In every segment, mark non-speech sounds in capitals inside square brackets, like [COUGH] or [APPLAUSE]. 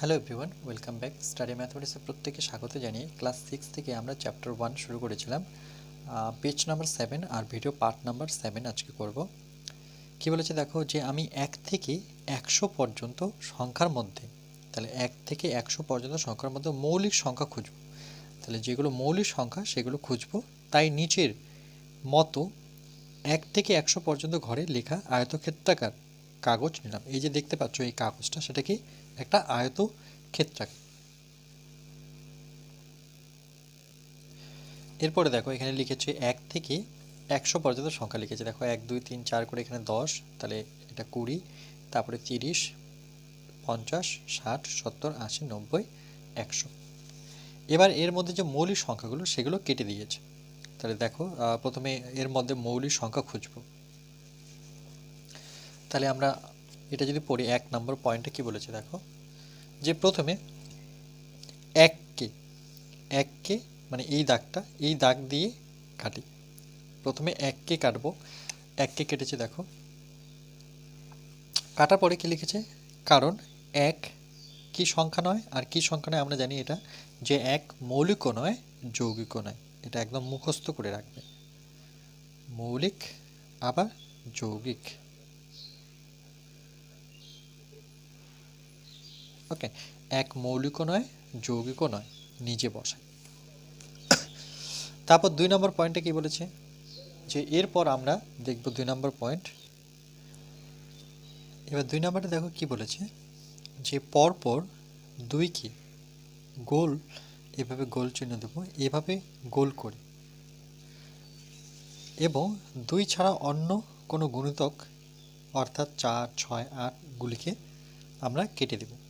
Hello everyone welcome back study ম্যাথমেটিক্সে প্রত্যেকে স্বাগত জানিয়ে ক্লাস সিক্স থেকে আমরা চ্যাপ্টার ওয়ান শুরু করেছিলাম। পেজ নাম্বার সেভেন আর ভিডিও পার্ট নাম্বার সেভেন আজকে করব। কি বলেছে দেখো যে আমি এক থেকে একশো পর্যন্ত সংখ্যার মধ্যে, তাহলে এক থেকে একশো পর্যন্ত সংখ্যার মধ্যে মৌলিক সংখ্যা খুঁজব। তাহলে যেগুলো মৌলিক সংখ্যা সেগুলো খুঁজব, তাই নিচের মতো এক থেকে একশো পর্যন্ত ঘরে লেখা আয়তক্ষেত্রাকার কাগজ নিলাম। এই যে দেখতে পাচ্ছ এই কাগজটা, সেটা কি একটা আয়ত ক্ষেত্রাকার এরপরে দেখো, এখানে লিখেছে এক থেকে একশো পর্যন্ত সংখ্যা লিখেছে। দেখো, এক, দুই, তিন, চার করে এখানে দশ, তাহলে এটা কুড়ি, তারপরে তিরিশ, পঞ্চাশ, ষাট, সত্তর, আশি, নব্বই, একশো। এবার এর মধ্যে যে মৌলিক সংখ্যাগুলো, সেগুলো কেটে দিয়েছে। তাহলে দেখো প্রথমে এর মধ্যে মৌলিক সংখ্যা খুঁজব। তাহলে আমরা এটা যদি পড়ি, এক নম্বর পয়েন্টে কি বলেছে দেখো? যে প্রথমে এককে এককে মানে এই দাগটা, এই দাগ দিয়ে কাটি। প্রথমে এককে কাটবো। এককে কেটেছে দেখো। কাটার পরে কি লিখেছে? কারণ এক কি সংখ্যা নয়, আর কি সংখ্যা নয়, আমরা জানি এটা যে এক মৌলিকও নয় যৌগিকও নয়। এটা একদম মুখস্থ করে রাখবে। মৌলিক, আবার যৌগিক। ওকে এক মৌলিকও নয়, যৌগিকও নয়, নিজে বসায়। [COUGHS] তারপর দুই নম্বর পয়েন্টে কি বলেছে? যে এরপর আমরা দেখব দুই নম্বর পয়েন্ট এবার দুই নম্বরে দেখো কি বলেছে? যে পরপর দুই কি? গোল, এভাবে গোল চিহ্ন দেবো, এভাবে গোল করি। এবং দুই ছাড়া অন্য কোনো গুণিতক, অর্থাৎ চার, ছয় আটগুলিকে আমরা কেটে দেব।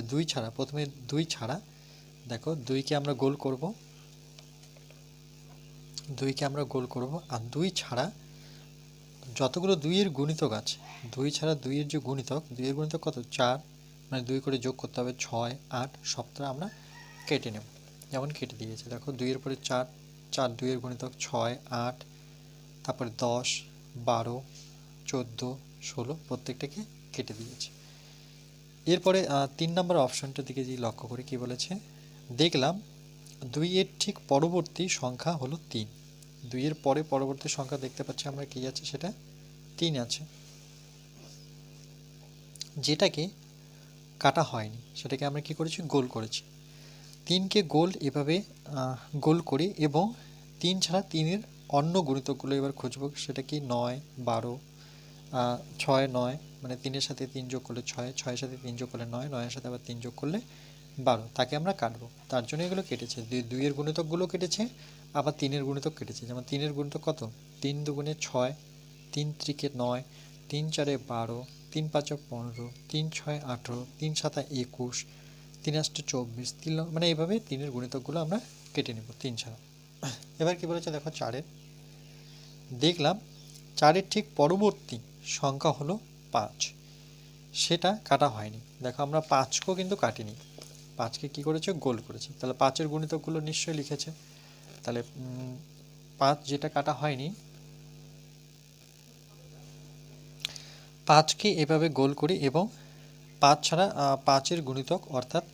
দুই ছাড়া, প্রথমে দুই ছাড়া। দেখো, দুইকে আমরা গোল করব। দুইকে আমরা গোল করব। আর দুই ছাড়া যতগুলো দুইয়ের গুণিতক আছে, দুই ছাড়া দুইয়ের যে গুণিতক, দুইয়ের গুণিতক কত? চার। মানে দুই করে যোগ করতে হবে ছয়, আট সপ্তাহ আমরা কেটে নেব। যেমন কেটে দিয়েছে। দেখো, দুইয়ের পরে চার চার দুইয়ের গুণিতক ছয়, আট, তারপরে দশ, বারো, চোদ্দ, ষোলো, প্রত্যেকটাকে কেটে দিয়েছে। এরপরে তিন নম্বর অপশনটার দিকে যদি লক্ষ্য করি, কি বলেছে? দেখলাম দুইয়ের ঠিক পরবর্তী সংখ্যা হলো তিন। দুইয়ের পরে পরবর্তী সংখ্যা দেখতে পাচ্ছি আমরা কি আছে সেটা? তিন আছে। যেটাকে কাটা হয়নি, সেটাকে আমরা কি করেছি? গোল করেছি। তিনকে গোল এভাবে গোল করি এবং তিন ছাড়া তিনের অন্য গুণিতকগুলো এবার খুঁজব, সেটা কি? নয়, বারো ছয়, নয় মানে তিনের সাথে তিন যোগ করলে ছয়, ছয়ের সাথে তিন যোগ করলে নয়, নয়ের সাথে আবার তিন যোগ করলে বারো। তাকে আমরা কাটবো। তার জন্য এগুলো কেটেছে। দুই, দুইয়ের গুণিতকগুলো কেটেছে, আবার তিনের গুণিতক কেটেছে। যেমন তিনের গুণিতক কত? তিন দুগুণে ছয়, তিন ত্রিকে নয়, তিন চারে বারো, তিন পাঁচে পনেরো, তিন ছয় আঠেরো, তিন সাতা একুশ, তিন আষ্টে চব্বিশ, তিন মানে এইভাবে তিনের গুণিতকগুলো আমরা কেটে নেব তিন ছাড়া। এবার কি বলেছে দেখো চারের? দেখলাম, চারের ঠিক পরবর্তী সংখ্যা হলো পাঁচ। সেটা কাটা হয়নি। দেখো, আমরা পাঁচকেও কিন্তু কাটিনি। পাঁচকে কি করেছে? গোল করেছে। তাহলে পাঁচের গুণিতকগুলো নিশ্চয়ই লিখেছে। তাহলে পাঁচ যেটা কাটা হয়নি, পাঁচকে এভাবে গোল করি এবং পাঁচ ছাড়া পাঁচের গুণিতক, অর্থাৎ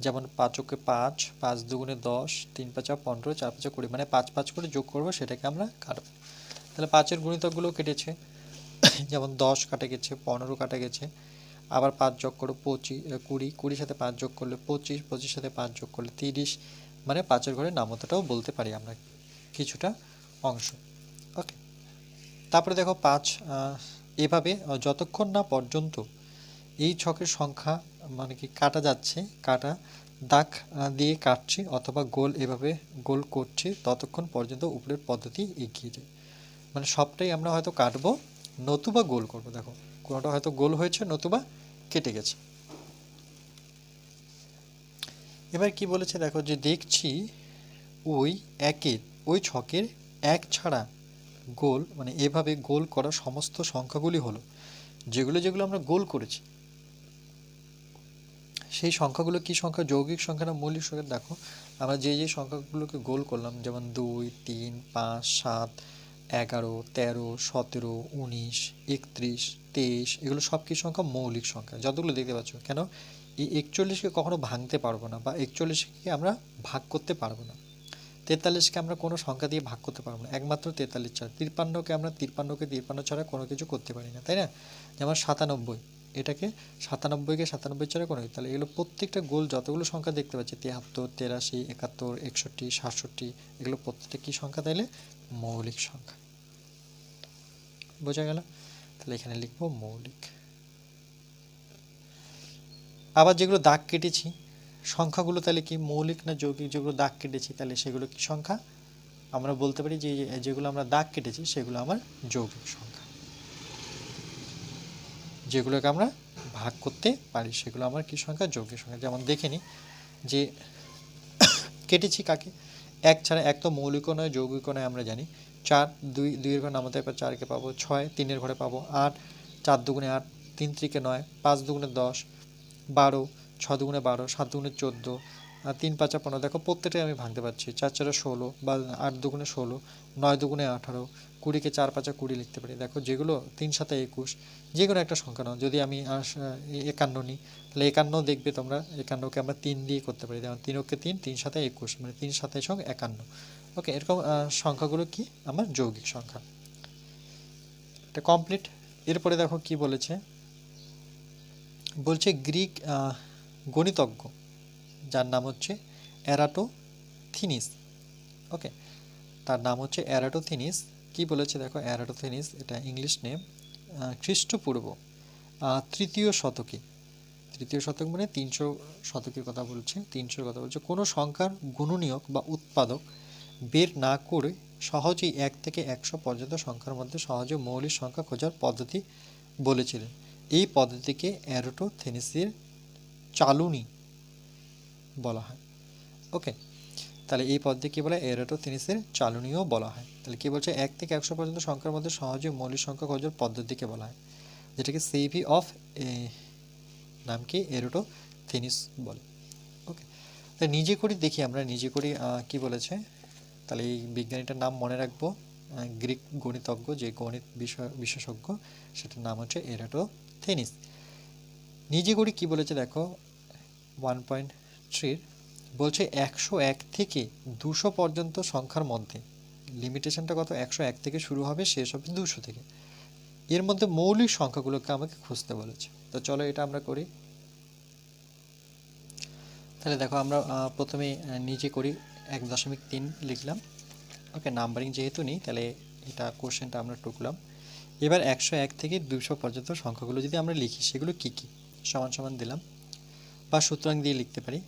যেমন পাঁচকে পাঁচ পাঁচ দুগুণে দশ, তিন পাঁচা পনেরো, চার পাঁচা কুড়ি মানে পাঁচ পাঁচ করে যোগ করব, সেটাকে আমরা কাটবো। তাহলে পাঁচের গুণিতকগুলো কেটেছে। যেমন দশ কাটা গেছে, পনেরো কাটা গেছে, আবার পাঁচ যোগ করো পঁচিশ কুড়ি, কুড়ির সাথে পাঁচ যোগ করলে পঁচিশ পঁচিশ সাথে পাঁচ যোগ করলে তিরিশ মানে পাঁচের ঘরে নামতাটাও বলতে পারি আমরা কিছুটা অংশ। ওকে। তারপরে দেখো পাঁচ এভাবে যতক্ষণ না পর্যন্ত এই ছকের সংখ্যা মানে কি কাটা যাচ্ছে, কাটা দাগ দিয়ে কাটছি অথবা গোল এভাবে গোল করছি, ততক্ষণ পর্যন্ত উপরের পদ্ধতি এগিয়ে যায়। মানে সবটাই আমরা হয়তো কাটবো নতুবা গোল করব, দেখো। কোনোটা হয়তো গোল হয়েছে, নতুবা কেটে গেছে। এবার কি বলেছে, দেখো যে দেখছি ওই একের, ওই ছকের এক ছাড়া গোল মানে এভাবে গোল করা সমস্ত সংখ্যাগুলি হলো। যেগুলো যেগুলো আমরা গোল করেছি। সেই সংখ্যাগুলো কি সংখ্যা? যৌগিক সংখ্যা না মৌলিক সংখ্যা? দেখো, আমরা যে যে সংখ্যাগুলোকে গোল করলাম, যেমন দুই, তিন, পাঁচ, সাত এগারো, তেরো, সতেরো, উনিশ, একত্রিশ, তেইশ, এগুলো সব কি সংখ্যা মৌলিক সংখ্যা। যতগুলো দেখতে পাচ্ছ, কেন? এই একচল্লিশকে কখনো ভাঙতে পারব না বা একচল্লিশকে আমরা ভাগ করতে পারব না। তেতাল্লিশকে আমরা কোনো সংখ্যা দিয়ে ভাগ করতে পারব না। একমাত্র তেতাল্লিশ ছাড়া। তিপ্পান্নকে আমরা তিপ্পান্নকে তিপ্পান্ন ছাড়া কোনো কিছু করতে পারি না, তাই না? যেমন সাতানব্বই। এটাকে সাতানব্বইকে সাতানব্বই ছাড়া কোনো তাহলে এগুলো প্রত্যেকটা গোল যতগুলো সংখ্যা দেখতে পাচ্ছি, তিয়াত্তর, তেরাশি, একাত্তর, একষট্টি, সাতষট্টি, এগুলো প্রত্যেকটা কী সংখ্যা তাইলে? মৌলিক সংখ্যা। বোঝা গেল? তাহলে এখানে লিখব মৌলিক। আবার যেগুলো দাগ কেটেছি, সংখ্যাগুলো তাহলে কি মৌলিক না যৌগিক? যেগুলো দাগ কেটেছি তাহলে সেগুলো কি সংখ্যা? আমরা বলতে পারি যে, যেগুলো আমরা দাগ কেটেছি, সেগুলো আমার যৌগিক সংখ্যা। যেগুলোকে আমরা ভাগ করতে পারি, সেগুলো আমার কি সংখ্যা? যৌগিক সংখ্যা। যেমন দেখে নিই যে [COUGHS] কেটেছি কাকে? এক ছাড়া এক তো মৌলিক নয় যৌগিক নয় আমরা জানি। চার, দুই, দুইয়ের ঘরে নামাতে এবার চারকে পাবো। ছয়, তিনের ঘরে পাবো। আট, চার দুগুণে আট, তিন ত্রিকে নয়, পাঁচ দুগুণে দশ, বারো, ছ দুগুণে বারো, সাত দুগুণে চোদ্দ, আর তিন, পাঁচা পনেরো। দেখো, প্রত্যেকটাই আমি ভাঙতে পারছি। চার চারে ষোলো, বা আট দুগুণে ষোলো, নয় দুগুণে আঠারো কুড়িকে চার পাঁচা কুড়ি লিখতে পারি। দেখো, যেগুলো তিন সাথে একুশ যে কোনো একটা সংখ্যা নাও। যদি আমি একান্ন নিই, তাহলে একান্ন দেখবে তোমরা একান্নকে আমরা তিন দিয়ে করতে পারি। যেমন তিন ওকে তিন তিন সাথে একুশ মানে তিন সাথে সঙ্গে একান্ন। ওকে, এরকম সংখ্যাগুলো কি? আমার যৌগিক সংখ্যা। এটা কমপ্লিট এরপরে দেখো কি বলেছে? বলছে গ্রিক গণিতজ্ঞ, যার নাম হচ্ছে অ্যারাটোথিনিস। ওকে, তার নাম হচ্ছে অ্যারাটোথিনিস। কি বলেছে দেখো, অ্যারাটোথেনিস, এটা ইংলিশ নেম খ্রিস্টপূর্ব তৃতীয় শতকে। তৃতীয় শতক মানে তিনশো শতকের কথা বলছে, তিনশোর কথা বলছে। কোনো সংখ্যার গুণনীয়ক বা উৎপাদক বের না করে সহজেই এক থেকে একশো পর্যন্ত সংখ্যার মধ্যে সহজে মৌলিক সংখ্যা খোঁজার পদ্ধতি বলেছিলেন। এই পদ্ধতিকে অ্যারোটোথেনিসের চালুনি বলা হয়। ওকে তাহলে এই পদ্ধতি কী বলে? এরোটোথেনিসের চালনীয় বলা হয়। তাহলে কী বলছে? এক থেকে একশো পর্যন্ত সংখ্যার মধ্যে সহজে মৌলিক সংখ্যা খোঁজার পদ্ধতিকে বলা হয়। যেটাকে সেভি অফ নাম কি? এরোটোথেনিস বলে। ওকে তাই নিজে করি দেখি আমরা। নিজে করি কি বলেছে? তাহলে এই বিজ্ঞানীটার নাম মনে রাখব। গ্রিক গণিতজ্ঞ, যে গণিত বিষয়, বিশেষজ্ঞ, সেটার নাম হচ্ছে এরাটোথেনিস। নিজে করি কি বলেছে দেখো? ওয়ান পয়েন্ট থ্রির বলছে একশো এক থেকে দুশো পর্যন্ত সংখ্যার মধ্যে। লিমিটেশনটা কত? একশো এক থেকে শুরু হবে, শেষ হবে দুশো থেকে। এর মধ্যে মৌলিক সংখ্যাগুলোকে আমাকে খুঁজতে বলেছে। তো চলো এটা আমরা করি। তাহলে দেখো আমরা প্রথমে নিজে করি এক দশমিক তিন লিখলাম। ওকে, নাম্বারিং যেহেতু নেই, তাহলে এটা কোশ্চেনটা আমরা টুকলাম। এবার একশো এক থেকে দুশো পর্যন্ত সংখ্যাগুলো যদি আমরা লিখি, সেগুলো কি কি? সমান সমান দিলাম। বা সুতরাং দিয়ে লিখতে পারি।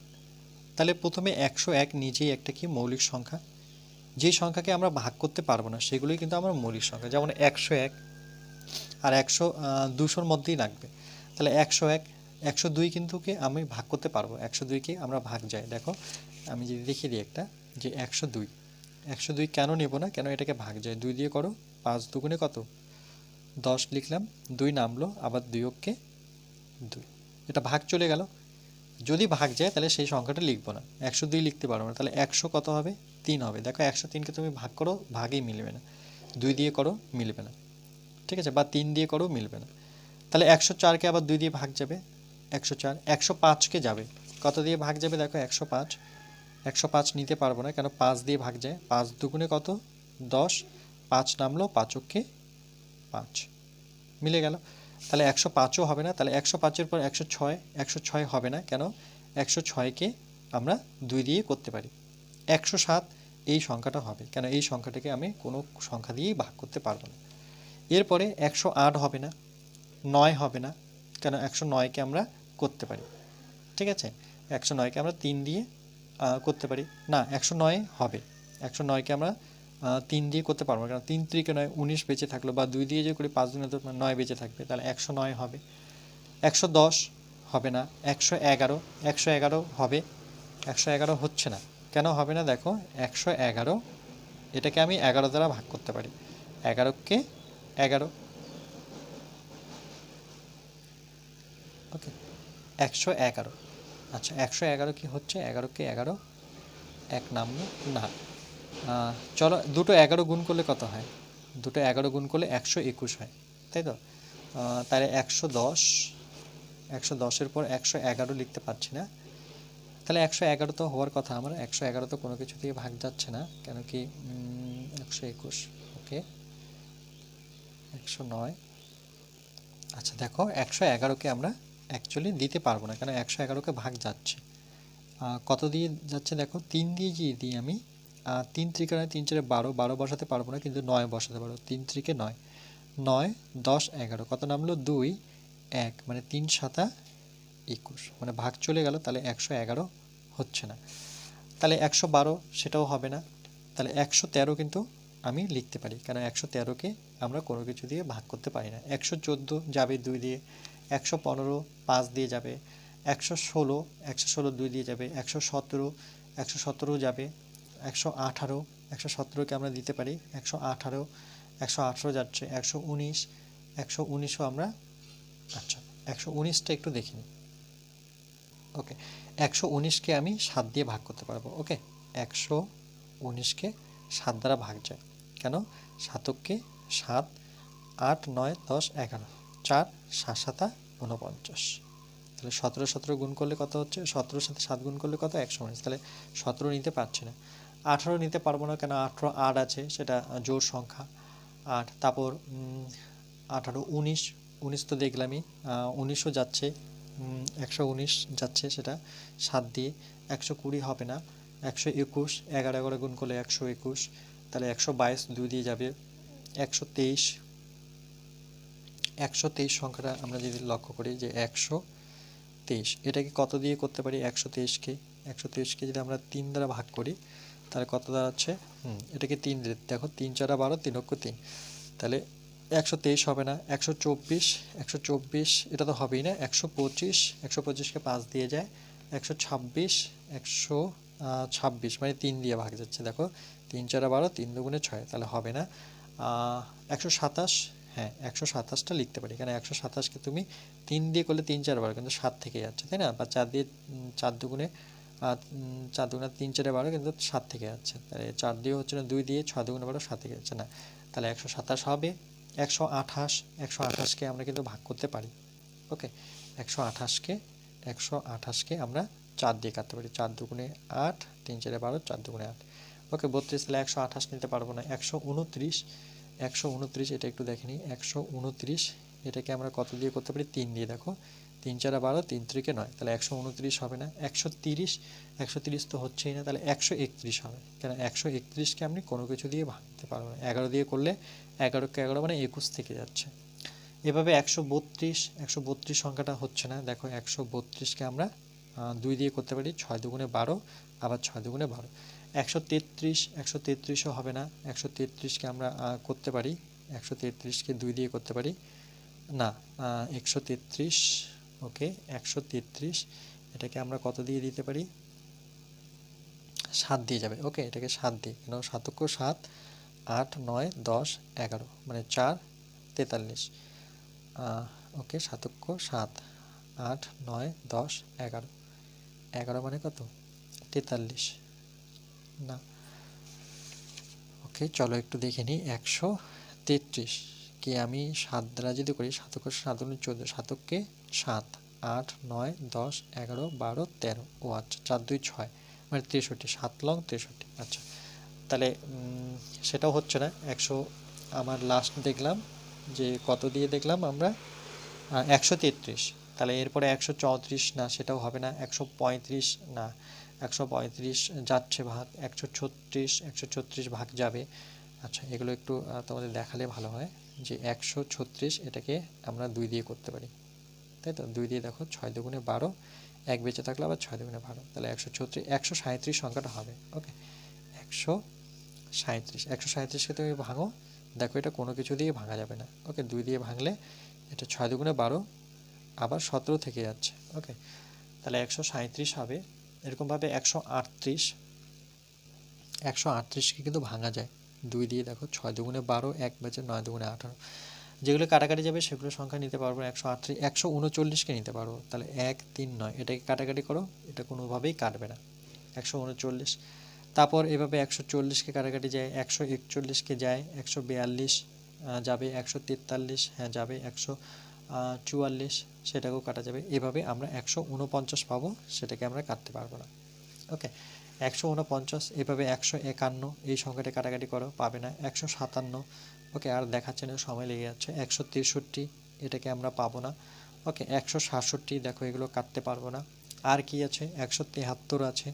তাহলে প্রথমে একশো এক নিজেই একটা কি মৌলিক সংখ্যা? যে সংখ্যাকে আমরা ভাগ করতে পারব না, সেগুলোই কিন্তু আমার মৌলিক সংখ্যা। যেমন একশো এক আর একশো দুশোর মধ্যেই লাগবে তাহলে একশো এক, একশো দুই কিন্তু কে আমি ভাগ করতে পারব। একশো দুইকে আমরা ভাগ যাই। দেখো, আমি যদি দেখিয়ে দিই একটা, যে একশো দুই। একশো দুই কেন নেব না? কেন এটাকে ভাগ যায় দুই দিয়ে করো, পাঁচ দুগুণে কত? দশ লিখলাম, দুই নামলো, আবার দুই অক্ষে দুই। এটা ভাগ চলে গেল। যদি ভাগ যায়, তাহলে সেই সংখ্যাটা লিখব না। একশো দুই লিখতে পারব না, তাহলে একশো কত হবে? তিন হবে। দেখো, একশো তিনকে তুমি ভাগ করো, ভাগেই মিলবে না। দুই দিয়ে করো, মিলবে না। ঠিক আছে? বা তিন দিয়ে করো, মিলবে না। তাহলে একশো চারকে আবার দুই দিয়ে ভাগ যাবে? একশো চার। একশো পাঁচকে যাবে। কত দিয়ে ভাগ যাবে? দেখো, একশো পাঁচ। একশো পাঁচ নিতে পারব না, কেন পাঁচ দিয়ে ভাগ যায়। পাঁচ দুগুণে কত? দশ। পাঁচ নামলো পাঁচককে পাঁচ। মিলে গেল। তাহলে একশো পাঁচও হবে না, তাহলে একশো পাঁচের পর একশো ছয় একশো ছয় হবে না কেন? একশো ছয়কে আমরা দুই দিয়ে করতে পারি। একশো সাত এই সংখ্যাটা হবে, কেন এই সংখ্যাটাকে আমি কোনো সংখ্যা দিয়েই ভাগ করতে পারব না। এরপরে একশো আট হবে না, নয় হবে না, কেন একশো নয়কে আমরা করতে পারি। ঠিক আছে? একশো নয়কে আমরা তিন দিয়ে করতে পারি। না, একশো নয় হবে। একশো নয়কে আমরা তিন দিয়ে করতে পারব না কারণ তিন ত্রিকে নয়, উনিশ বেঁচে থাকল বা দুই দিয়ে যে করি পাঁচ দিনে তো নয় বেঁচে থাকবে, তাহলে একশো নয় হবে। একশো দশ হবে না, একশো এগারো একশো এগারো হবে, একশো এগারো হচ্ছে না। কেন হবে না দেখো, একশো এগারো, এটাকে আমি এগারো দ্বারা ভাগ করতে পারি। এগারোকে এগারো। ওকে, একশো এগারো। আচ্ছা একশো এগারো কি হচ্ছে? এগারোকে এগারো, এক নাম না। চলো, দুটো এগারো গুণ করলে কত হয়? দুটো এগারো গুণ করলে একশো একুশ হয়, তাই তো? তাহলে একশো দশ, একশো দশের পর একশো এগারো লিখতে পারছি না। তাহলে একশো এগারো তো হওয়ার কথা আমার, একশো এগারো তো কোনো কিছু দিয়ে ভাগ যাচ্ছে না, কেন কি একশো একুশ ওকে একশো নয়। আচ্ছা দেখো, একশো এগারোকে আমরা অ্যাকচুয়ালি দিতে পারব না, কেন একশো এগারোকে ভাগ যাচ্ছে। কত দিয়ে যাচ্ছে দেখো? তিন দিয়ে যে দিই আমি তিন ত্রিকে নয়, তিন চারে বারো বারো বসাতে পারব না, কিন্তু নয় বসাতে পারব। তিন ত্রিকে নয়। নয়, দশ, এগারো। কত নামলো? দুই, এক। মানে তিন সাতা একুশ। মানে ভাগ চলে গেল, তাহলে একশো এগারো হচ্ছে না। তাহলে একশো বারো সেটাও হবে না। তাহলে একশো তেরো কিন্তু আমি লিখতে পারি কারণ একশো তেরোকে আমরা কোনো কিছু দিয়ে ভাগ করতে পারি না। একশো চোদ্দ যাবে দুই দিয়ে, একশো পনেরো পাঁচ দিয়ে যাবে, একশো ষোলো একশো ষোলো দুই দিয়ে যাবে, একশো সতেরো একশো সতেরো যাবে একশো আঠারো, একশো সতেরোকে আমরা দিতে পারি। একশো আঠারো একশো আঠারো যাচ্ছে। একশো উনিশ, একশো উনিশও আমরা আচ্ছা একশো উনিশটা একটু দেখি নিই। ওকে, একশো উনিশকে আমি সাত দিয়ে ভাগ করতে পারব। ওকে, একশো উনিশকে সাত দ্বারা ভাগ যায়। কেন? সাতককে সাত, আট, নয়, দশ, এগারো, চার, সাত, সাতা ঊনপঞ্চাশ। তাহলে সতেরো সতেরো গুণ করলে কত হচ্ছে? সতেরোর সাথে সাত গুণ করলে কত? একশো উনিশ। তাহলে সতেরো নিতে পারছি না। আঠারো নিতে পারব না, কেন আঠারো আট আছে, সেটা জোর সংখ্যা। আট তারপর আঠারো উনিশ উনিশ তো দেখলামই উনিশও যাচ্ছে একশো উনিশ যাচ্ছে সেটা, সাত দিয়ে, একশো কুড়ি হবে না, একশো একুশ, এগারো এগারো গুণ করলে একশো একুশ, তাহলে একশো বাইশ দুই দিয়ে যাবে, একশো তেইশ। একশো তেইশ সংখ্যাটা আমরা যদি লক্ষ্য করি যে একশো তেইশ, এটাকে কত দিয়ে করতে পারি? একশো তেইশকে একশো তেইশকে যদি আমরা তিন দ্বারা ভাগ করি তাহলে কত দাঁড়াচ্ছে? হুম। এটাকে তিন দেখো তিন চারা বারো তিন অক্ষ তিন। তাহলে একশো তেইশ হবে না একশো চব্বিশ একশো চব্বিশ এটা তো হবেই না একশো পঁচিশ একশো পঁচিশকে পাঁচ দিয়ে যায় একশো ছাব্বিশ একশো ছাব্বিশ মানে তিন দিয়ে ভাগ যাচ্ছে দেখো। তিন চারা বারো তিন দুগুণে ছয় তাহলে হবে না। একশো সাতাশ হ্যাঁ একশো সাতাশটা লিখতে পারি কারণ একশো সাতাশকে তুমি তিন দিয়ে করলে তিন চার বারো কিন্তু সাত থেকে যাচ্ছে তাই না? বা চার দিয়ে চার দুগুণে উম, চার দুগুণে তিন চারে বারো কিন্তু সাত থেকে যাচ্ছে। তাহলে চার দিয়ে হচ্ছে না দুই দিয়ে ছয় দুগুণে বারো সাত থেকে যাচ্ছে না। তাহলে একশো সাতাশ হবে একশো আঠাশ একশো আঠাশকে আমরা কিন্তু ভাগ করতে পারি। ওকে একশো আঠাশকে একশো আঠাশকে আমরা চার দিয়ে কাটতে পারি। চার দুগুণে আট তিন চারে বারো চার দুগুণে আট। ওকে বত্রিশ তাহলে একশো আঠাশ নিতে পারব না। একশো উনত্রিশ একশো উনত্রিশ এটা একটু দেখে নিই। একশো উনত্রিশ এটাকে আমরা কত দিয়ে করতে পারি? তিন দিয়ে দেখো। তিন চারা বারো, তিন ত্রিকে নয়। তাহলে একশো উনত্রিশ হবে না। একশো তিরিশ একশো তিরিশ তো হচ্ছেই না। তাহলে একশো একত্রিশ হবে। কেন একশো একত্রিশকে আপনি কোনো কিছু দিয়ে ভাঙতে পারবেন এগারো দিয়ে করলে এগারোকে এগারো মানে একুশ থেকে যাচ্ছে। এভাবে একশো বত্রিশ একশো বত্রিশ সংখ্যাটা হচ্ছে না। দেখো একশো বত্রিশকে আমরা দুই দিয়ে করতে পারি। ছয় দুগুণে বারো, আবার ছয় দুগুণে বারো। একশো তেত্রিশ, একশো তেত্রিশও হবে না। একশো তেত্রিশকে আমরা করতে পারি। একশো তেত্রিশকে দুই দিয়ে করতে পারি। না একশো তেত্রিশ ওকে, একশো তেত্রিশ, এটাকে আমরা কত দিয়ে দিতে পারি? সাত দিয়ে যাবে, ওকে, এটাকে সাত দিয়ে কেন সাতক্য সাত, আট, নয়, দশ, এগারো মানে চার, তেতাল্লিশ ওকে সাতক্য সাত, আট, নয়, দশ, এগারো এগারো মানে কত? তেতাল্লিশ, না, ওকে, চলো একটু দেখে নিই, একশো তেত্রিশ, কে আমি সাত দ্বারা যদি করি, সাতক সাত চোদ্দ, সাতককে সাত, আট, নয়, দশ, এগারো, বারো, তেরো। ও আচ্ছা চার, দুই, ছয়। মানে তেষট্টি, সাত লং তেষট্টি। আচ্ছা তাহলে সেটাও হচ্ছে না। একশো, আমার লাস্ট দেখলাম, যে কত দিয়ে দেখলাম আমরা? একশো তেত্রিশ। তাহলে এরপরে একশো চৌত্রিশ না, সেটাও হবে না। একশো পঁয়ত্রিশ না, একশো পঁয়ত্রিশ যাচ্ছে ভাগ, একশো ছত্রিশ একশো ছত্রিশ ভাগ যাবে। আচ্ছা এগুলো একটু তোমাদের দেখালে ভালো হয় যে একশো ছত্রিশ এটাকে আমরা দুই দিয়ে করতে পারি। তাই তো? দুই দিয়ে দেখো ছয় দুগুণে বারো, এক বেঁচে থাকলে আবার ছয় দুগুণে বারো। তাহলে একশো ছত্রিশ, একশো সাঁত্রিশ সংখ্যাটা হবে, ওকে? একশো সাঁত্রিশ একশো সাঁত্রিশকে তুমি ভাঙো, দেখো এটা কোনো কিছু দিয়ে ভাঙা যাবে না, ওকে? দুই দিয়ে ভাঙলে এটা ছয় দুগুণে বারো আবার সতেরো থেকে যাচ্ছে, ওকে? তাহলে একশো সাঁত্রিশ হবে, এরকমভাবে একশো আটত্রিশ, একশো আটত্রিশকে কিন্তু ভাঙা যায়। দুই দিয়ে দেখো ছয় দুগুণে বারো, এক বেচে নয় দুগুণে আঠারো। যেগুলো কাটাকাটি যাবে সেগুলো সংখ্যা নিতে পারব একশো আটত্রিশ, একশো উনচল্লিশকে নিতে পারব। তাহলে এক, তিন, নয়, এটাকে কাটাকাটি করো, এটা কোনোভাবেই কাটবে না। একশো উনচল্লিশ, তারপর এভাবে একশো চল্লিশকে কাটাকাটি যায়, একশো একচল্লিশকে যায়, একশো বিয়াল্লিশ যাবে একশো তেতাল্লিশ হ্যাঁ যাবে একশো চুয়াল্লিশ, সেটাকেও কাটা যাবে। এভাবে আমরা একশো উনপঞ্চাশ পাবো, সেটাকে আমরা কাটতে পারব না। ওকে, একশো উনপঞ্চাশ, এভাবে একশো একান্ন, এই সংখ্যাটা কাটাকাটি করো, পাবে না। একশো সাতান্ন ওকে, আর দেখাচ্ছে না, সময় লেগে যাচ্ছে। একশো তেষট্টি, এটাকে আমরা পাবো না। ওকে, একশো সাতষট্টি, দেখো, এগুলো কাটতে পারব না। আর কি আছে? একশো তেহাত্তর আছে।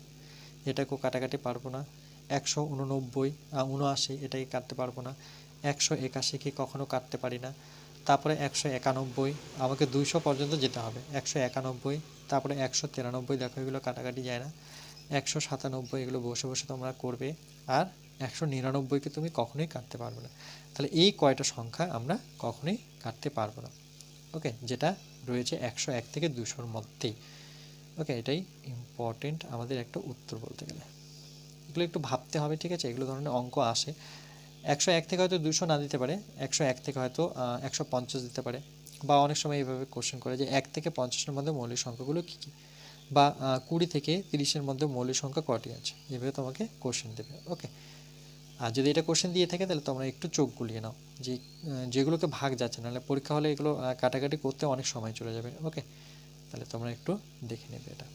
এটাকেও কাটাকাটি পারব না। একশো উননব্বই উনআশি, এটাকে কাটতে পারব না। একশো একাশিকে কখনো কাটতে পারি না। তারপরে একশো একানব্বই, আমাকে দুইশো পর্যন্ত যেতে হবে। একশো একানব্বই, তারপরে একশো তিরানব্বই, দেখো, এগুলো কাটাকাটি যায় না। একশো সাতানব্বই, এগুলো বসে বসে তোমরা করবে। আর একশো নিরানব্বইকে তুমি কখনোই কাটতে পারবে না। তাহলে এই কয়টা সংখ্যা আমরা কখনোই কাটতে পারব না। ওকে, যেটা রয়েছে একশো এক থেকে দুশোর মধ্যেই। ওকে, এটাই ইম্পর্টেন্ট আমাদের একটা উত্তর বলতে গেলে। এগুলো একটু ভাবতে হবে, ঠিক আছে? এগুলো ধরনের অঙ্ক আসে। একশো এক থেকে হয়তো দুশো না দিতে পারে, একশো এক থেকে হয়তো একশো পঞ্চাশ দিতে পারে। বা অনেক সময় এইভাবে কোশ্চেন করে যে এক থেকে পঞ্চাশের মধ্যে মৌলিক সংখ্যাগুলো কী কী? বা কুড়ি থেকে তিরিশের মধ্যে মৌলিক সংখ্যা কটি আছে? এভাবে তোমাকে কোশ্চেন দেবে। ওকে আর যদি এটা কোশ্চেন দিয়ে থাকে, তাহলে তোমরা একটু চোখ গুলিয়ে নাও যে যেগুলোকে ভাগ যাচ্ছে। নাহলে পরীক্ষা হলে এগুলো কাটাকাটি করতে অনেক সময় চলে যাবে ওকে তাহলে তোমরা একটু দেখে নেবে এটা।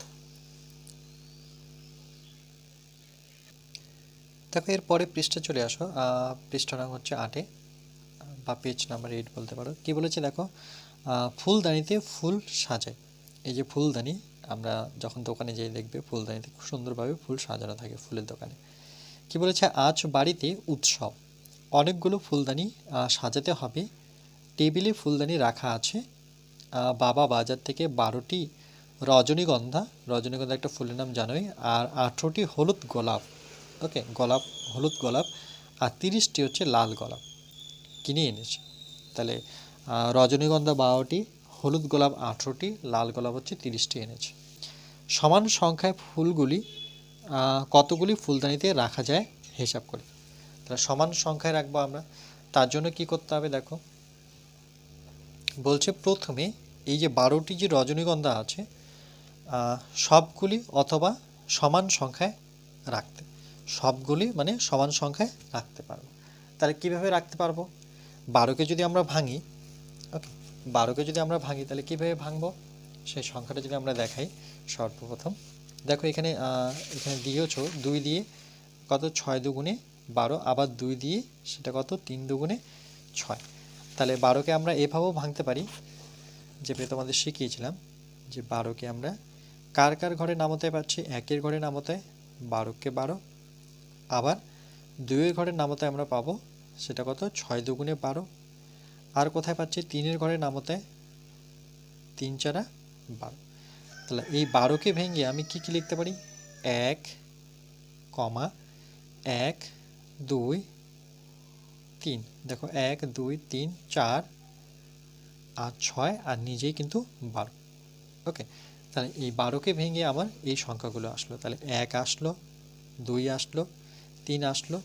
দেখো, এরপরে পৃষ্ঠা চলে আসো। পৃষ্ঠা নাম হচ্ছে আটে, বা পেজ নাম্বার এইট বলতে পারো। কি বলেছে দেখো? ফুলদানিতে ফুল সাজায়। এই যে ফুলদানি, আমরা যখন দোকানে যেয়ে দেখবে, ফুলদানিতে খুব সুন্দরভাবে ফুল সাজানো থাকে ফুলের দোকানে। কি বলেছে? আজ বাড়িতে উৎসব। অনেকগুলো ফুলদানি সাজাতে হবে। টেবিলে ফুলদানি রাখা আছে। বাবা বাজার থেকে বারোটি রজনীগন্ধা রজনীগন্ধা একটা ফুলের নাম জানোই, আর আঠেরোটি হলুদ গোলাপ। ওকে, গোলাপ, হলুদ গোলাপ, আর তিরিশটি হচ্ছে লাল গোলাপ। কিনে এনেছে? তাহলে রজনীগন্ধা বারোটি, হলুদ গোলাপ আঠেরোটি, লাল গোলাপ হচ্ছে তিরিশটি এনেছে। সমান সংখ্যায় ফুলগুলি কতগুলি ফুলদানিতে রাখা যায় হিসাব করে। তাহলে সমান সংখ্যায় রাখব আমরা। তার জন্য কি করতে হবে দেখো। বলছে প্রথমে এই যে বারোটি যে রজনীগন্ধা আছে সবগুলি অথবা সমান সংখ্যায় রাখতে। সবগুলি মানে সমান সংখ্যায় রাখতে পারব। তাহলে কীভাবে রাখতে পারব? বারোকে যদি আমরা ভাঙি, ওকে, বারোকে যদি আমরা ভাঙি, তাহলে কীভাবে ভাঙবো? সেই সংখ্যাটা যদি আমরা দেখাই সর্বপ্রথম। দেখো এখানে এখানে দিয়েছ দুই দিয়ে কত? ছয় দুগুণে বারো, আবার দুই দিয়ে সেটা কত? তিন দুগুণে ছয়। তাহলে বারোকে আমরা এভাবেও ভাঙতে পারি যেভাবে তোমাদের শিখিয়েছিলাম, যে বারোকে আমরা কার কার ঘরে নামতে পারছি? একের ঘরে নামতে, বারোকে বারো। আবার দুইয়ের ঘরের নামতে আমরা পাবো সেটা কত? ছয় দুগুণে বারো। আর কোথায় পাচ্ছি? তিনের ঘরে নামতে তিন চারা বারো। তাহলে এই বারোকে ভেঙে আমি কি কি লিখতে পারি? এক, কমা, এক, দুই, তিন। দেখো, এক, দুই, তিন, চার, আর ছয়, আর নিজেই কিন্তু বারো। ওকে, তাহলে এই বারোকে ভেঙে আমার এই সংখ্যাগুলো আসলো। তাহলে এক আসলো, দুই আসলো, তিন আসলো,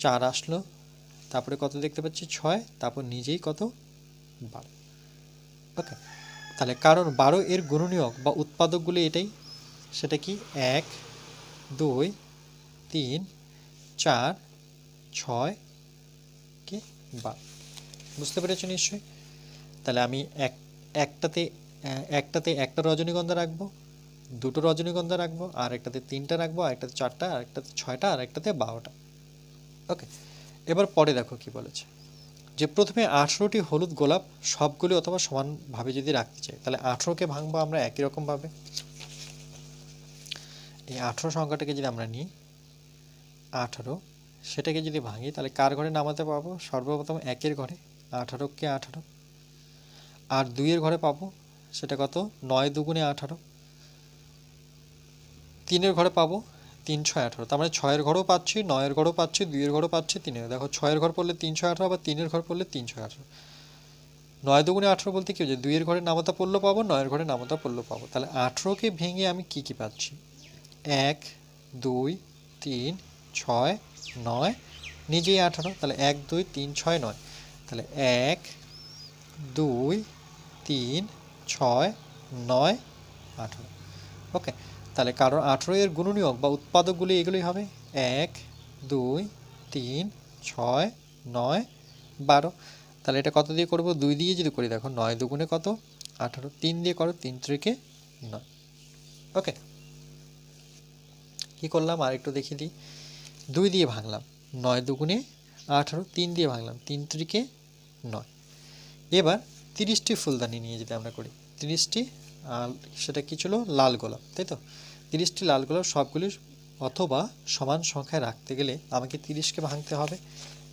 চার আসলো, তারপরে কত দেখতে পাচ্ছি? ছয়, তারপর নিজেই কত? বারো। ওকে তাহলে কারণ বারো এর গুণনীয়ক বা উৎপাদকগুলি এটাই। সেটা কি? এক, দুই, তিন, চার, ছয়, কি? বারো। বুঝতে পেরেছ নিশ্চয়ই? তাহলে আমি এক, একটাতে একটাতে একটা রজনীগন্ধা রাখব, দুটো রজনীগন্ধা রাখব, আর একটাতে তিনটা রাখব, আর একটাতে চারটা, আর একটাতে ছয়টা, আর একটাতে বারোটা। ওকে। এবার পরে দেখো কি বলেছে। যে প্রথমে আঠেরোটি হলুদ গোলাপ সবগুলি অথবা সমানভাবে যদি রাখতে চাই, তাহলে আঠেরোকে ভাঙবো আমরা একই রকমভাবে? এই আঠেরো সংখ্যাটাকে যদি আমরা নিই, আঠারো, সেটাকে যদি ভাঙি, তাহলে কার ঘরে নামাতে পাবো? সর্বপ্রথম একের ঘরে, আঠারোকে আঠারো। আর দুইয়ের ঘরে পাবো, সেটা কত? নয় দুগুণে আঠারো। তিনের ঘরে পাবো তিন ছয় আঠারো। তার মানে ছয়ের ঘরও পাচ্ছি, নয়ের ঘরও পাচ্ছি, দুইয়ের ঘরও পাচ্ছি, তিনের। দেখো, ছয়ের ঘর পড়লে তিন ছয় আঠারো আবার তিনের ঘর পড়লে তিন ছয় আঠারো। নয় দুগুণে আঠেরো বলতে কী হচ্ছে দুইয়ের ঘরে নামতা পড়ল পাবো, নয়ের ঘরে নামতা পড়ল পাবো। তাহলে আঠেরোকে ভেঙে আমি কি কি পাচ্ছি? এক, দুই, তিন, ছয়, নয়, নিজেই আঠারো। তাহলে এক, দুই, তিন, ছয়, নয়। তাহলে এক, দুই, তিন, ছয়, নয়, আঠারো। ওকে। তাহলে কারণ আঠেরো এর গুণনীয়ক বা উৎপাদকগুলি এগুলোই হবে এক, দুই, তিন, ছয়, নয়, বারো। তাহলে এটা কত দিয়ে করব? দুই দিয়ে যদি করি, দেখো নয় দুগুণে কত? আঠারো। তিন দিয়ে করো, তিন ত্রিকে নয়। ওকে। কি করলাম? আর একটু দেখিয়ে দিই। দুই দিয়ে ভাঙলাম। নয় দুগুণে আঠারো, তিন দিয়ে ভাঙলাম। তিন ত্রিকে নয়। এবার তিরিশটি ফুলদানি নিয়ে যদি আমরা করি, তিরিশটি আর সেটা কি ছিল? লাল গোলাপ, তাই তো? তিরিশটি লাল গোলাপ সবগুলি অথবা সমান সংখ্যায় রাখতে গেলে আমাকে তিরিশকে ভাঙতে হবে।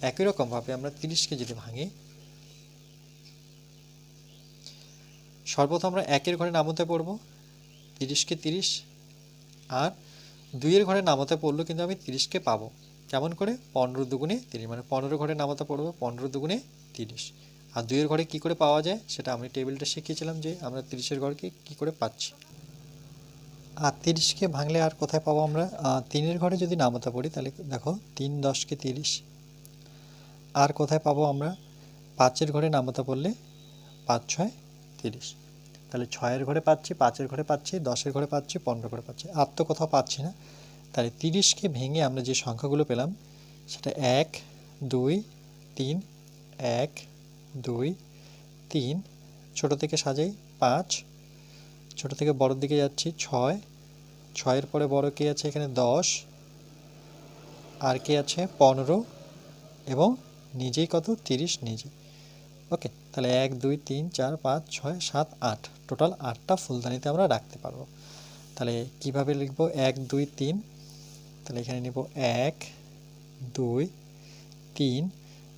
একই রকমভাবে আমরা তিরিশকে যদি ভাঙি, সর্বপ্রথম আমরা একের ঘরে নামতে পড়ব। তিরিশকে তিরিশ আর দুইয়ের ঘরে নামতে পড়ল কিন্তু আমি তিরিশকে পাবো। কেমন করে? পনেরো দুগুণে তিরিশ মানে পনেরো ঘরে নামাতে পড়ব, পনেরো দুগুণে তিরিশ। আর দুইয়ের ঘরে কি করে পাওয়া যায় সেটা আমি টেবিলটা শিখিয়েছিলাম যে আমরা তিরিশের ঘরকে কি করে পাচ্ছি। আর তিরিশকে ভাঙলে আর কোথায় পাবো আমরা? তিনের ঘরে যদি নামাতে পড়ি, তাহলে দেখো তিন, দশকে তিরিশ। আর কোথায় পাবো আমরা? পাঁচের ঘরে নামাতে পড়লে পাঁচ, ছয়, তিরিশ। তাহলে ছয়ের ঘরে পাচ্ছি, পাঁচের ঘরে পাচ্ছি, দশের ঘরে পাচ্ছি, পনেরো ঘরে পাচ্ছি। আর তো কোথাও পাচ্ছি না। তাহলে তিরিশকে ভেঙে আমরা যে সংখ্যাগুলো পেলাম, সেটা এক, দুই, তিন, এক দুই, তিন, ছোট থেকে সাজাই, পাঁচ, ছোট থেকে বড়র দিকে যাচ্ছি, ছয়, ছয়ের পরে বড় কে আছে এখানে? দশ, আর কে আছে? পনেরো, এবং নিজেই কত? তিরিশ নিজে। ওকে, তাহলে এক, দুই, তিন, চার, পাঁচ, ছয়, সাত, আট। টোটাল আটটা ফুলদানিতে আমরা রাখতে পারব। তাহলে কীভাবে লিখব? এক, দুই, তিন। তাহলে এখানে নিব এক, দুই, তিন।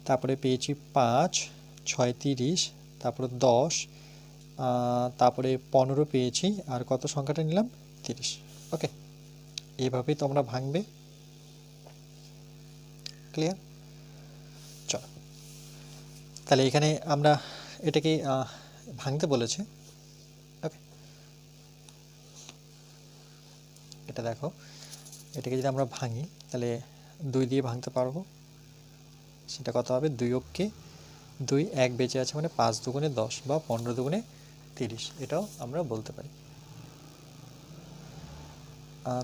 তারপরে পেয়েছি পাঁচ ছয় তিরিশ তারপরে দশ তারপরে পনেরো পেয়েছি, আর কত সংখ্যাটা নিলাম? তিরিশ। ওকে এইভাবেই তোমরা ভাঙবে। ক্লিয়ার চলো। তাহলে এখানে আমরা এটাকে ভাঙতে বলেছে। ওকে এটা দেখো। এটাকে যদি আমরা ভাঙি, তাহলে দুই দিয়ে ভাঙতে পারব। সেটা কত হবে? দুই অক্ষে দুই, এক বেঁচে আছে মানে পাঁচ দুগুণে দশ বা পনেরো দুগুণে তিরিশ। এটাও আমরা বলতে পারি।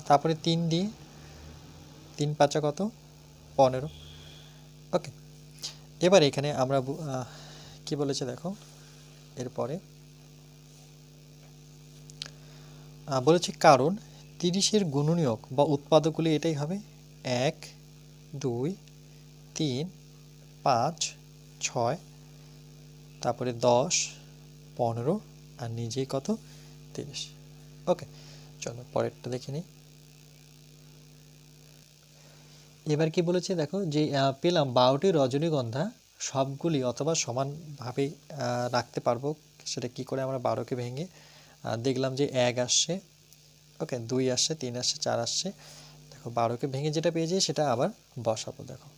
তারপরে তিন দিয়ে, তিন পাঁচা কত? পনেরো। ওকে। এবার এখানে আমরা কি বলেছে দেখো? এরপরে বলেছে কারণ তিরিশের গুণনীয়ক বা উৎপাদকগুলি এটাই হবে। এক, দুই, তিন, পাঁচ ছয়, তারপরে দশ, পনেরো, আর নিজেই কত? তিরিশ। ওকে, চলো পরেরটা দেখে নিই। এবার কি বলেছে দেখো যে পেলাম বারোটি রজনীগন্ধা, সবগুলি অথবা সমানভাবে রাখতে পারব। সেটা কি করে আমরা বারোকে ভেঙে দেখলাম যে এক আসছে। ওকে, দুই আসছে, তিন আসছে, চার আসছে। দেখো বারোকে ভেঙে যেটা পেয়েছি, সেটা আবার বসাবো, দেখো।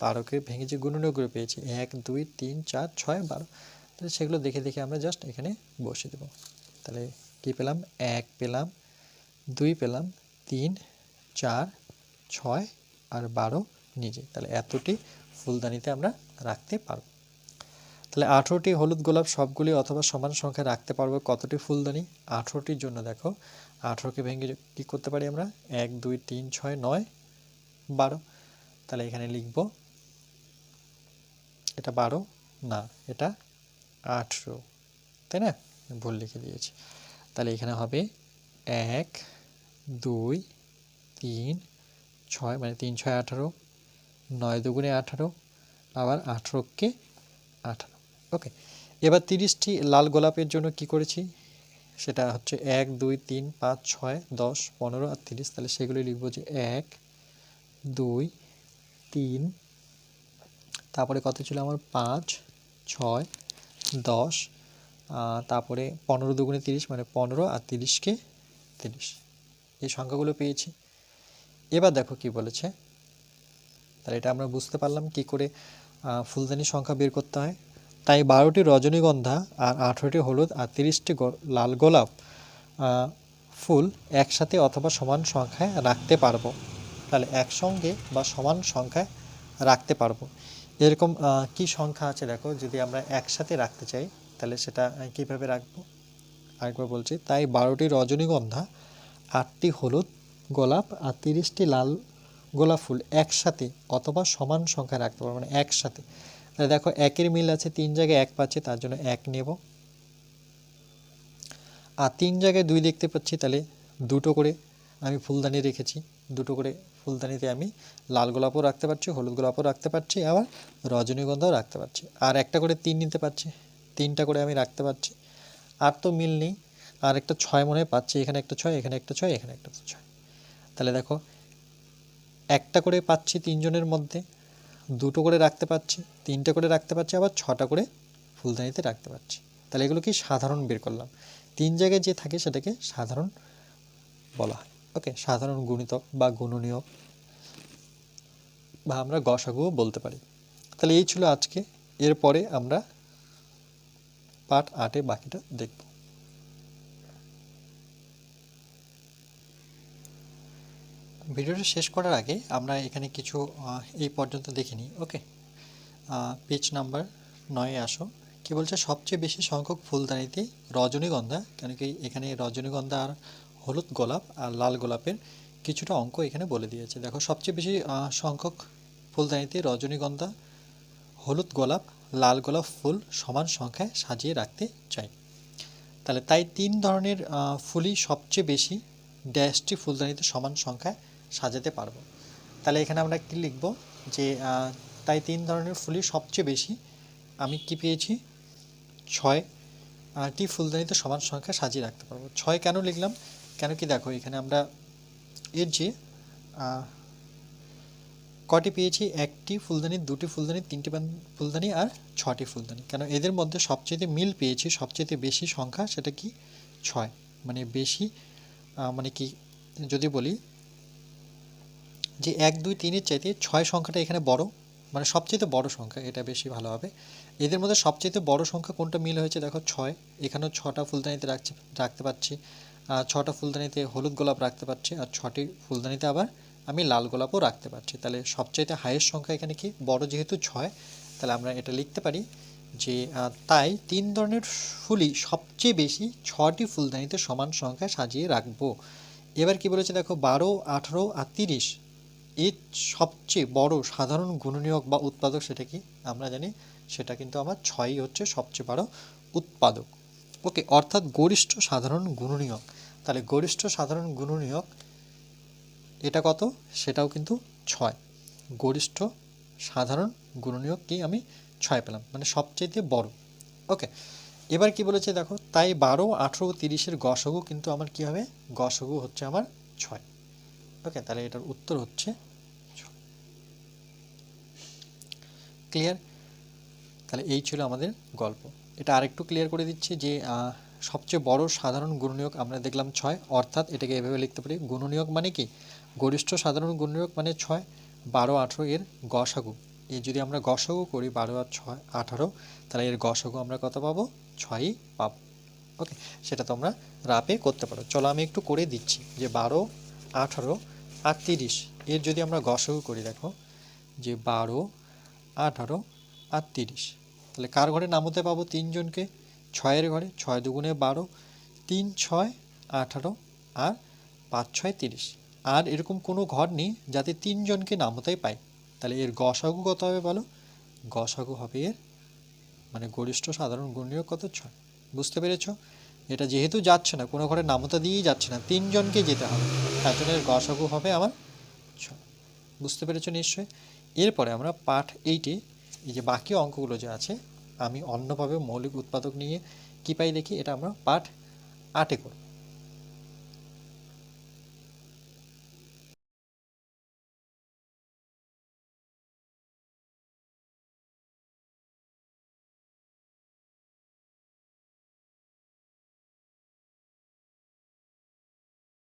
বারোকে ভেঙে যে গুণনীয়কগুলো পেয়েছি, এক, দুই, তিন, চার, ছয়, বারো, তাহলে সেগুলো দেখে দেখে আমরা জাস্ট এখানে বসিয়ে দেবো। তাহলে কি পেলাম? এক পেলাম, দুই পেলাম, তিন, চার, ছয় আর বারো নিজে। তাহলে এতটি ফুলদানিতে আমরা রাখতে পারব। তাহলে আঠেরোটি হলুদ গোলাপ সবগুলি অথবা সমান সংখ্যায় রাখতে পারব কতটি ফুলদানি? আঠেরোটির জন্য দেখো, আঠেরোকে ভেঙে কি করতে পারি আমরা? এক, দুই, তিন, ছয়, নয়, বারো। তাহলে এখানে লিখব এটা বারো, না, এটা আঠেরো, তাই না? ভুল লিখে দিয়েছি। তাহলে এখানে হবে এক, দুই, তিন, ছয় মানে তিন, ছয়, আঠারো, নয় দুগুণে আঠারো, আবার আঠেরোকে আঠারো। ওকে, এবার তিরিশটি লাল গোলাপের জন্য কি করেছি? সেটা হচ্ছে এক, দুই, তিন, পাঁচ, ছয়, দশ, পনেরো আর তিরিশ। তাহলে সেগুলি লিখব যে এক, দুই তিন তারপরে কত ছিল আমার? পাঁচ ছয় দশ তারপরে পনেরো দুগুণে তিরিশ মানে পনেরো আর তিরিশকে তিরিশ। এই সংখ্যাগুলো পেয়েছি। এবার দেখো কি বলেছে। তাহলে এটা আমরা বুঝতে পারলাম কি করে আহ, ফুলদানির সংখ্যা বের করতে হয়। তাই বারোটি রজনীগন্ধা আর আঠেরোটি হলুদ আর তিরিশটি লাল গোলাপ ফুল একসাথে অথবা সমান সংখ্যায় রাখতে পারব। তাহলে একসঙ্গে বা সমান সংখ্যায় রাখতে পারব। এরকম কি সংখ্যা আছে দেখো, যদি আমরা একসাথে রাখতে চাই, তাহলে সেটা কীভাবে রাখব? আরেকবার বলছি, তাই বারোটি রজনীগন্ধা, আটটি হলুদ গোলাপ আর তিরিশটি লাল গোলাপ ফুল একসাথে অথবা সমান সংখ্যায় রাখতে পারব মানে একসাথে। তাহলে দেখো, একের মিল আছে, তিন জায়গায় এক পাচ্ছে, তার জন্য এক নেব। আর তিন জায়গায় দুই দেখতে পাচ্ছি, তাহলে দুটো করে আমি ফুলদানি রেখেছি। দুটো করে ফুলদানিতে আমি লাল গোলাপও রাখতে পারছি, হলুদ গোলাপও রাখতে পারছি, আবার রজনীগন্ধাও রাখতে পারছি। আর একটা করে তিন নিতে পারছি, তিনটা করে আমি রাখতে পারছি। আর তো মিল নেই, আর একটা ছয় মনে পাচ্ছি, এখানে একটা ছয়, এখানে একটা ছয়, এখানে একটা ছয়। তাহলে দেখো, একটা করে পাচ্ছি তিনজনের মধ্যে, দুটো করে রাখতে পারছি, তিনটে করে রাখতে পারছি, আবার ছটা করে ফুলদানিতে রাখতে পারছি। তাহলে এগুলো কি সাধারণ বের করলাম? তিন জায়গায় যে থাকে সেটাকে সাধারণ বলা হয়। ওকে, সাধারণ গুণিতক বা গুণনীয়ক বা আমরা গসাগুও বলতে পারি। তাহলে এই ছিল আজকে। এরপরে আমরা পার্ট আটে বাকিটা দেখব। ভিডিওটা শেষ করার আগে আমরা এখানে কিছু এই পর্যন্ত দেখে নিই, ওকে? পেজ নাম্বার নয়ে আসো। কি বলছে? সবচেয়ে বেশি সংখ্যক ফুলদানিতে রজনীগন্ধা, কেন কি এখানে রজনীগন্ধা আর হলুদ গোলাপ আর লাল গোলাপের কিছুটা অঙ্ক এখানে বলে দিয়েছে। দেখো, সবচেয়ে বেশি সংখ্যক ফুলদানিতে রজনীগন্ধা, হলুদ গোলাপ, লাল গোলাপ ফুল সমান সংখ্যায় সাজিয়ে রাখতে চাই। তাহলে তাই তিন ধরনের ফুলই সবচেয়ে বেশি ড্যাশটি ফুলদানিতে সমান সংখ্যায় সাজাতে পারব। তাহলে এখানে আমরা কি লিখব যে তাই তিন ধরনের ফুলই সবচেয়ে বেশি আমি কি পেয়েছি? ছয় টি ফুলদানিতে সমান সংখ্যা সাজিয়ে রাখতে পারব। ছয় কেন লিখলাম? কেন কি দেখো, এখানে আমরা এর যে কটি পেয়েছি? একটি ফুলদানি, দুটি ফুলদানি, তিনটি ফুলদানি আর ছটি ফুলদানি। কেন এদের মধ্যে সবচেয়ে মিল পেয়েছি সবচেয়ে বেশি সংখ্যা সেটা কি? ছয়। মানে বেশি মানে কি, যদি বলি যে এক, দুই, তিনের চাইতে ছয় সংখ্যাটা এখানে বড় মানে সবচেয়ে বড় সংখ্যা, এটা বেশি ভালো হবে। এদের মধ্যে সবচেয়ে বড় সংখ্যা কোনটা মিল হয়েছে? দেখো, ছয়। এখানেও ছটা ফুলদানিতে রাখছি, রাখতে পারছি। ছটা ফুলদানিতে হলুদ গোলাপ রাখতে পারছি আর ছটি ফুলদানিতে আবার আমি লাল গোলাপও রাখতে পারছি। তাহলে সবচাইতে হাইয়েস্ট সংখ্যা এখানে কি? বড় যেহেতু ছয়, তাহলে আমরা এটা লিখতে পারি যে তাই তিন ধরনের ফুলই সবচেয়ে বেশি ছটি ফুলদানিতে সমান সংখ্যায় সাজিয়ে রাখব। এবার কি বলেছে দেখো, বারো, আঠারো আর তিরিশ, এর সবচেয়ে বড় সাধারণ গুণনীয়ক বা উৎপাদক সেটা কি? আমরা জানি সেটা কিন্তু আমার ছয়ই হচ্ছে সবচেয়ে বড় উৎপাদক। ওকে, অর্থাৎ গরিষ্ঠ সাধারণ গুণনীয়ক। তাহলে গরিষ্ঠ সাধারণ গুণনীয়ক এটা কত? সেটাও কিন্তু ছয়। গরিষ্ঠ সাধারণ গুণনীয়ক কি? আমি ছয় পেলাম মানে সবচেয়ে বড়। ওকে, এবার কি বলেছে দেখো, তাই বারো, আঠেরো, তিরিশের গসগু কিন্তু আমার কি হবে? গসগু হচ্ছে আমার ছয়। ওকে, তাহলে এটার উত্তর হচ্ছে ক্লিয়ার? তাহলে এই ছিল আমাদের গল্প। এটা আরেকটু ক্লিয়ার করে দিচ্ছি যে সবচেয়ে বড় সাধারণ গুণনীয়ক আমরা দেখলাম ছয়, অর্থাৎ এটাকে এভাবে লিখতে পারি। গুণনীয়ক মানে কি? গরিষ্ঠ সাধারণ গুণনীয়ক মানে ছয়, বারো, আঠেরো এর গসাগু এই যদি আমরা গসাগু করি, বারো আর ছয়, আঠারো, তাহলে এর গসাগু আমরা কত পাবো? ছয়ই পাবো। ওকে, সেটা তোমরা রাপে করতে পারো। চলো আমি একটু করে দিচ্ছি যে বারো, আঠারো আর এর যদি আমরা গসাগু করি, দেখো, যে বারো, আঠারো আর তাহলে কার ঘরে নামতে পাবো তিনজনকে? ছয়ের ঘরে ছয় দুগুণে বারো, তিন ছয় আঠারো আর পাঁচ ছয় তিরিশ। আর এরকম কোনো ঘর নেই যাতে তিনজনকে নামতাই পাই তাহলে এর গসাগু কত হবে বলো? গসাগু হবে এর মানে গরিষ্ঠ সাধারণ গুণনীয় কত? ছয়। বুঝতে পেরেছ? এটা যেহেতু যাচ্ছে না, কোনো ঘরে নামতা দিয়েই যাচ্ছে না, তিনজনকে যেতে হবে। তার জন্য এর গসাগু হবে আমার ছয়। বুঝতে পেরেছ নিশ্চয়ই এরপরে আমরা পাঠ এইটে এই যে বাকি অঙ্কগুলো যে আছে আমি অন্যভাবে মৌলিক উৎপাদক নিয়ে কী পাই দেখি এটা আমরা পাঠ আটে করব।